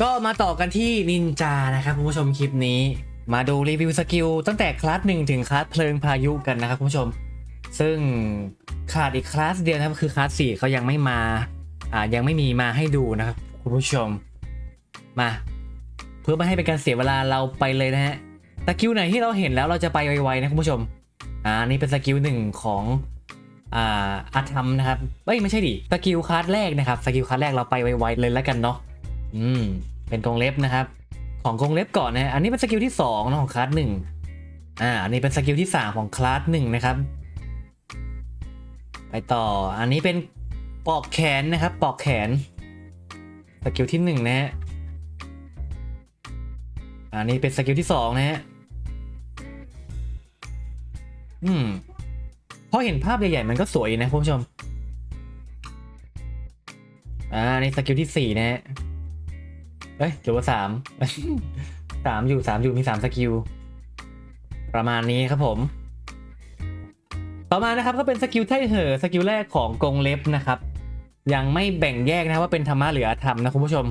ก็มาต่อกันที่นินจานะครับคุณผู้ชมคลิปนี้ มาดูรีวิวสกิลตั้งแต่คลาสหนึ่งถึงคลาสเพลิงพายุกันนะครับคุณผู้ชม ซึ่งขาดอีกคลาสเดียวนะครับคือคลาสสี่เขายังไม่มาอ่ายังไม่มีมาให้ดูนะครับคุณผู้ชมมา เพื่อไม่ให้เป็นการเสียเวลาเราไปเลยนะฮะสกิลไหนที่เราเห็นแล้วเราจะไปไวๆนะคุณผู้ชมอ่านี่เป็นสกิลหนึ่งของอ่าอาธรรมนะครับเอ้ยไม่ใช่ดิสกิลคลาสแรกนะครับสกิลคลาสแรกเราไปไวๆเลยแล้วกันเนาะ อืม เป็นกรงเล็บนะครับ ของกรงเล็บก่อนนะอันนี้เป็นสกิลที่สองนะของคลาสหนึ่งอ่า อันนี้เป็นสกิลที่สามของคลาสหนึ่งนะครับ ไปต่อ อันนี้เป็นปอกแขนนะครับ ปอกแขน สกิลที่หนึ่งนะฮะ อันนี้เป็นสกิลที่สองนะฮะ อืมพอเห็นภาพใหญ่ๆมันก็สวยนะคุณผู้ชม อ่า ในสกิลที่สี่นะฮะ เอ้ยหรือว่าสาม สามอยู่สามอยู่มีสามสกิล ประมาณนี้ครับผม ต่อมานะครับก็เป็นสกิลไทเหอสกิลแรกของกงเล็บนะครับ ยังไม่แบ่งแยกนะว่าเป็นธรรมะหรืออธรรมนะคุณผู้ชม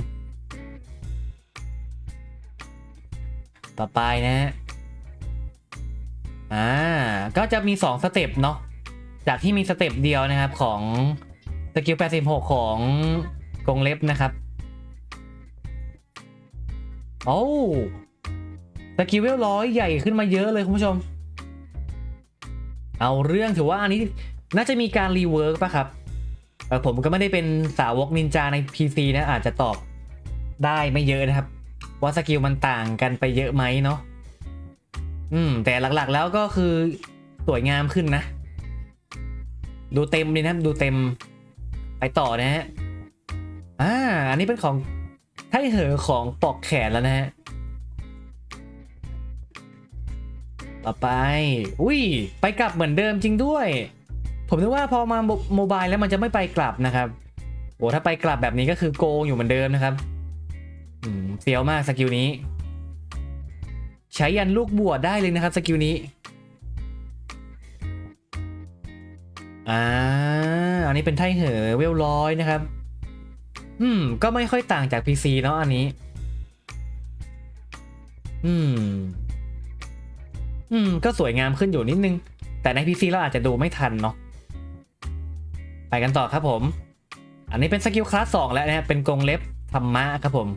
ต่อไปนะฮะอ่าก็จะมี2สเต็ปเนาะจากที่มีสเต็ปเดียวนะครับของสกิล86 ของกงเล็บนะครับ โอ้สกิลเวลร้อยใหญ่ขึ้นมาเยอะเลยคุณผู้ชม เอาเรื่องถือว่าอันนี้น่าจะมีการรีเวิร์กป่ะครับผมก็ไม่ได้เป็นสาวกนินจาใน PC นะอาจจะตอบได้ไม่เยอะนะครับ ว่าสกิลมันต่างกันไปเยอะไหมเนาะอืม แต่หลักๆแล้วก็คือสวยงามขึ้นนะ ดูเต็มเลยนะดูเต็มไปต่อนะฮะอ่าอันนี้เป็นของ ไทเหอของปอกแขนแล้วนะฮะ ต่อไป อุ้ย ไปกลับเหมือนเดิมจริงด้วย ผมนึกว่าพอมาโมบายแล้วมันจะไม่ไปกลับนะครับ โอ้ถ้าไปกลับแบบนี้ก็คือโกงอยู่เหมือนเดิมนะครับอืมเฟี้ยวมากสกิลนี้ ใช้ยันลูกบวชได้เลยนะครับสกิลนี้อ่าอันนี้เป็นไทเหอเวลร้อยนะครับ อืม ก็ไม่ค่อยต่างจาก PC เนาะอันนี้ อืม อืม ก็สวยงามขึ้นอยู่นิดนึง แต่ใน PC เราอาจจะดูไม่ทันเนาะ ไปกันต่อครับผม อันนี้เป็นสกิลคลาส2แล้วนะครับเป็นกรงเล็บธรรมะครับผม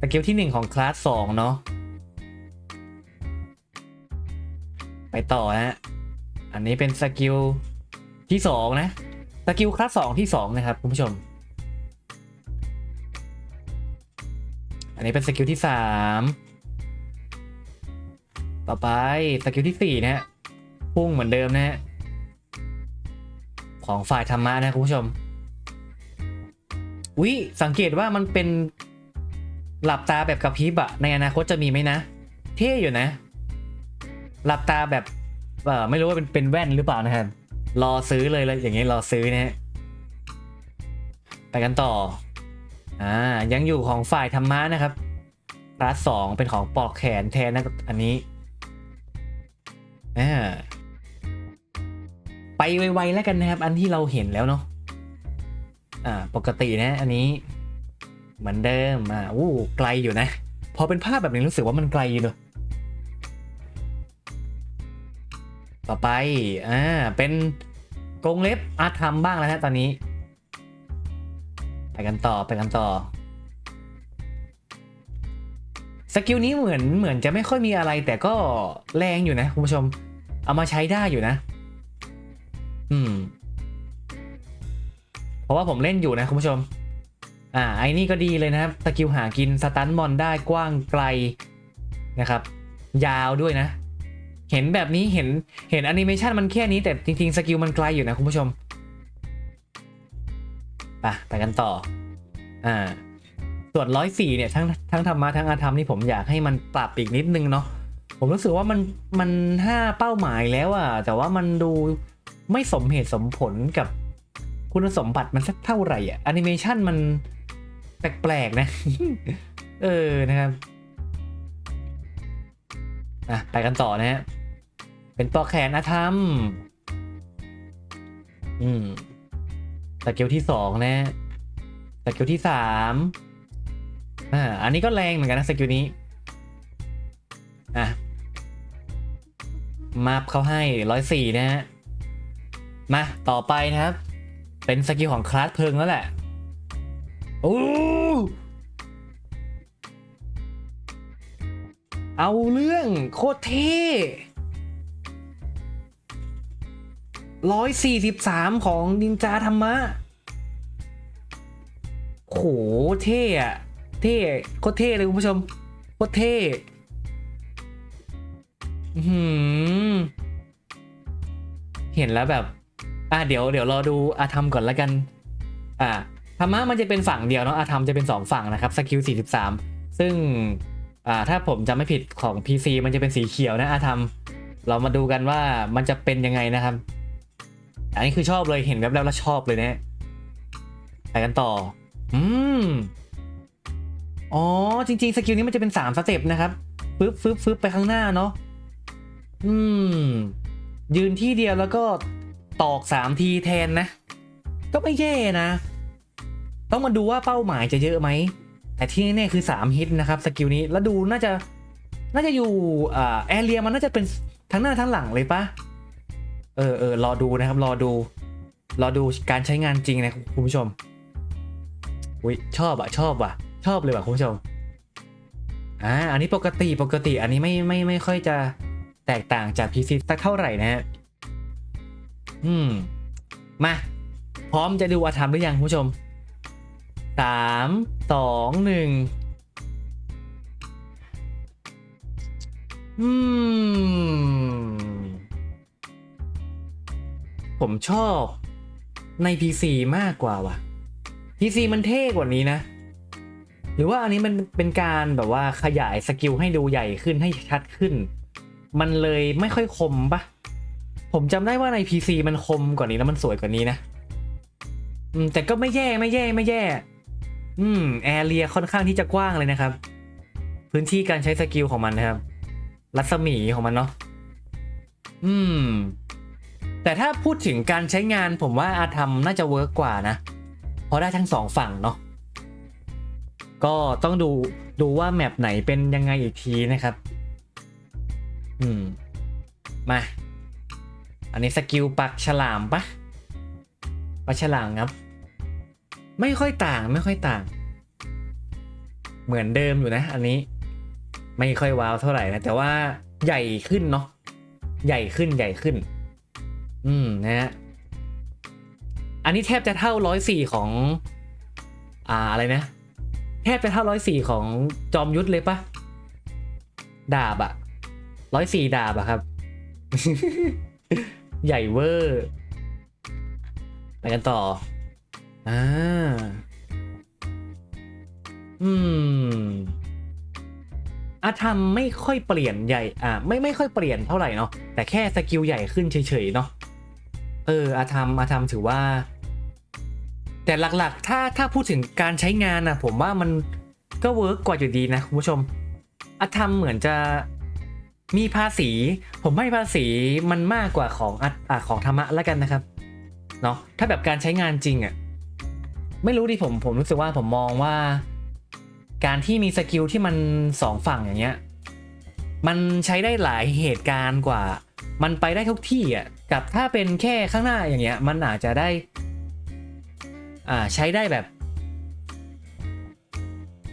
สกิลที่1ของคลาส2เนาะ ไปต่อฮะ อันนี้เป็นสกิลที่2นะ สกิลคลาส2ที่2นะครับคุณผู้ชม อันนี้เป็นสกิลที่ 3 ต่อไปสกิลที่ 4 นะฮะ พุ่งเหมือนเดิมนะฮะ ของฝ่ายธรรมะนะคุณผู้ชมวิสังเกตว่ามันเป็นหลับตาแบบกระพริบอะในอนาคตจะมีไหมนะ เท่อยู่นะ หลับตาแบบเออไม่รู้ว่าเป็นเป็นแว่นหรือเปล่านะครับรอซื้อเลยเลยอย่างงี้รอซื้อนะฮะไปกันต่อ อ่ายังอยู่ของฝ่ายธรรมะนะครับคลาสสองเป็นของปอกแขนแทนนะอันนี้อ่าไปไวๆแล้วกันนะครับ อันที่เราเห็นแล้วเนาะอ่าปกตินะ อันนี้ เหมือนเดิมอ่าอู้ไกลอยู่นะ พอเป็นภาพแบบนี้รู้สึกว่ามันไกลอยู่เนอะต่อไปอ่าเป็นกรงเล็บอาร์ตทำบ้างแล้วนะตอนนี้ กันต่อไปกันต่อสกิลนี้เหมือนเหมือนจะไม่ค่อยมีอะไร แต่ก็แรงอยู่นะคุณผู้ชม เอามาใช้ได้อยู่นะ อืม เพราะว่าผมเล่นอยู่นะคุณผู้ชม อ่าไอ้นี่ก็ดีเลยนะครับสกิลหากินสตันมอนได้กว้างไกลนะครับ ยาวด้วยนะ เห็นแบบนี้เห็นเห็นแอนิเมชันมันแค่นี้แต่จริงๆสกิลมันไกลอยู่นะคุณผู้ชมไปไปกันต่อ อ่าส่วนร้อยสี่เนี่ยทั้งทั้งธรรมะทั้งอาธรรมนี่ผมอยากให้มันปรับอีกนิดนึงเนาะผมรู้สึกว่ามันมันห้าเป้าหมายแล้วอะแต่ว่ามันดูไม่สมเหตุสมผลกับคุณสมบัติมันสักเท่าไหร่อะแอนิเมชันมันแปลกๆนะ เออนะครับอะไปกันต่อนะฮะเป็นปอกแขนอาธรรม อืมสกิลที่สองนะ สกิลที่สามอ่า อันนี้ก็แรงเหมือนกันนะสกิลนี้ อะ มาบเขาให้ร้อยสี่นะฮะ มา ต่อไปนะครับ เป็นสกิลของคลาสเพลิงแล้วแหละ โอ้เอาเรื่องโคตรเท่ร้อยสี่สิบสามของนินจาธรรมะ โหเท่อะเท่โคตรเท่เลยคุณผู้ชมโคตรเท่เห็นแล้วแบบ อะเดี๋ยวเดี๋ยวรอดูอาธรรมก่อนละกัน อะธรรมะมันจะเป็นฝั่งเดียวเนาะอาธรรมจะเป็นสองฝั่งนะครับสกิล43ซึ่งอ่าถ้าผมจำไม่ผิดของ PC มันจะเป็นสีเขียวนะอาธรรม เรามาดูกันว่ามันจะเป็นยังไงนะครับ อันนี้คือชอบเลยเห็นแบบแล้วแล้วชอบเลยนะไปกันต่อ อืม อ๋อ จริง ๆ สกิลนี้มันจะเป็น3สเต็ปนะครับฟึบฟึบฟึบไปข้างหน้าเนาะ อืม ยืนที่เดียวแล้วก็ตอก3ทีแทนนะ ก็ไม่แย่นะ ต้องมาดูว่าเป้าหมายจะเยอะไหม แต่ที่แน่ๆคือ3ฮิตนะครับสกิลนี้ แล้วดูน่าจะ น่าจะอยู่อ่าแอเรียมันน่าจะเป็นทั้งหน้าทั้งหลังเลยปะเออเออรอดูนะครับ รอดู รอดูการใช้งานจริงนะคุณผู้ชม อุ้ยชอบอะชอบว่ะ ชอบเลยว่ะคุณผู้ชมอ่าอันนี้ปกติปกติอันนี้ไม่ไม่ไม่ค่อยจะแตกต่างจาก PC สักเท่าไหร่นะฮะอืม มา พร้อมจะดูอาธรรมหรือยังคุณผู้ชมสามสองหนึ่งอืม ผมชอบใน PC มากกว่าว่ะ PC มันเท่กว่านี้นะ หรือว่าอันนี้มันเป็นการแบบว่าขยายสกิลให้ดูใหญ่ขึ้นให้ชัดขึ้น มันเลยไม่ค่อยคมปะผมจำได้ว่าใน PC มันคมกว่านี้แล้วมันสวยกว่านี้นะแต่ก็ไม่แย่ไม่แย่ไม่แย่ อืมแอเรียค่อนข้างที่จะกว้างเลยนะครับ พื้นที่การใช้สกิลของมันนะครับ รัศมีของมันเนาะอืม แต่ถ้าพูดถึงการใช้งานผมว่าอาธรรมน่าจะเวิร์กกว่านะ พราะได้ทั้งสองฝั่งเนาะก็ต้องดูดูว่าแมปไหนเป็นยังไงอีกทีนะครับ อืม มา อันนี้สกิลปักฉลามปะปักฉลามครับ ไม่ค่อยต่างไม่ค่อยต่าง เหมือนเดิมอยู่นะ อันนี้ ไม่ค่อยว้าวเท่าไหร่นะ แต่ว่าใหญ่ขึ้นเนาะใหญ่ขึ้นใหญ่ขึ้น อืมนะฮะ อันนี้แทบจะเท่าร้อยสี่ของ อ่าอะไรนะ แทบจะเท่าร้อยสี่ของจอมยุทธเลยปะดาบอะร้อยสี่ดาบอะครับ ใหญ่เวอร์ไปกันต่อ อ่า อืมอาธรรมไม่ค่อยเปลี่ยนใหญ่ อ่า ไม่ไม่ค่อยเปลี่ยนเท่าไหร่เนาะ แต่แค่สกิลใหญ่ขึ้นเฉยๆเนาะ เอออาธรรมอาธรรมถือว่า แต่หลักๆ ถ้าถ้าพูดถึงการใช้งานนะผมว่ามันก็เวิร์กกว่าอยู่ดีนะคุณผู้ชมอาธรรมเหมือนจะมีภาษี ผมให้ภาษีมันมากกว่าของอะอะของธรรมะแล้วกันนะครับเนาะถ้าแบบการใช้งานจริงอะ่ะไม่รู้ดิผมผมรู้สึกว่าผมมองว่า การที่มีสกิลที่มันสองฝั่งอย่างเงี้ยมันใช้ได้หลายเหตุการณ์กว่า มันไปได้ทุกที่อะกับถ้าเป็นแค่ข้างหน้าอย่างเงี้ย มันอาจจะได้ อ่าใช้ได้แบบ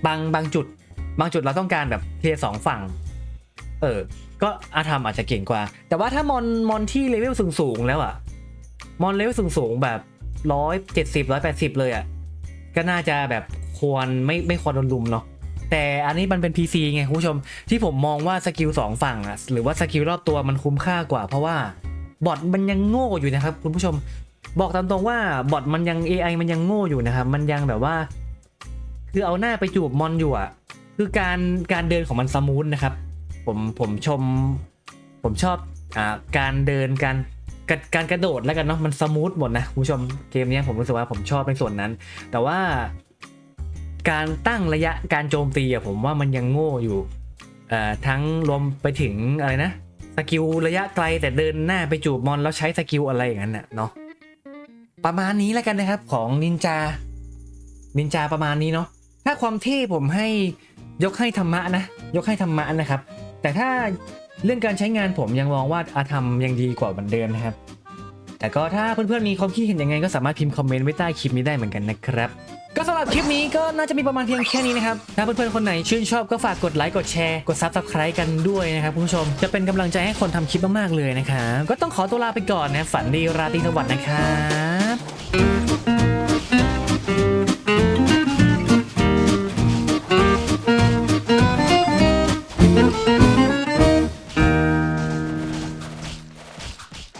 บางบางจุด บางจุดเราต้องการแบบเทียสองฝั่ง เออ ก็อาธรรมอาจจะเก่งกว่า แต่ว่าถ้ามอนมอนที่เลเวลสูงสูงแล้วอะมอนเลเวลสูงสูงแบบร้อยเจ็ดสิบร้อยแปดสิบเลยอะก็น่าจะแบบควรไม่ไม่ควรโดนลุมเนาะแต่อันนี้มันเป็น PC ไงคุณผู้ชม ที่ผมมองว่าสกิลสองฝั่งอะหรือว่าสกิลรอบตัวมันคุ้มค่ากว่า เพราะว่าบอทมันยังโง่อยู่นะครับคุณผู้ชม บอกตามตรงว่าบอทมันยัง AI มันยังโง่อยู่นะครับ มันยังแบบว่า คือเอาหน้าไปจูบมอนอยู่อะคือการการเดินของมันสมูทนะครับ ผมผมชม ผมชอบอ่าการเดินการการการกระโดดแล้วกันเนาะมันสมูทหมดนะคุณผู้ชมเกมนี้ผมรู้สึกว่าผมชอบในส่วนนั้น แต่ว่าการตั้งระยะการโจมตีอะผมว่ามันยังโง่อยู่เอ่อทั้งรวมไปถึงอะไรนะสกิลระยะไกลแต่เดินหน้าไปจูบมอนแล้วใช้สกิลอะไรอย่างนั้นน่ะเนาะ ประมาณนี้แล้วกันนะครับของนินจา นินจาประมาณนี้เนาะถ้าความเท่ผมให้ยกให้ธรรมะนะ ยกให้ธรรมะนะครับ แต่ถ้าเรื่องการใช้งานผมยังมองว่าอาธรรมยังดีกว่าเหมือนเดิมนะครับ แต่ก็ถ้าเพื่อนๆมีความคิดเห็นยังไงก็สามารถพิมพ์คอมเมนต์ไว้ใต้คลิปนี้ได้เหมือนกันนะครับก็สำหรับคลิปนี้ก็น่าจะมีประมาณเพียงแค่นี้นะครับ ถ้าเพื่อนๆ คนไหนชื่นชอบก็ฝากกดไลค์ กดแชร์ กด Subscribe กันด้วยนะครับคุณผู้ชม จะเป็นกำลังใจให้คนทำคลิปมากๆ เลยนะครับ ก็ต้องขอตัวลาไปก่อนนะ ฝันดีราตรีสวัสดิ์นะครับ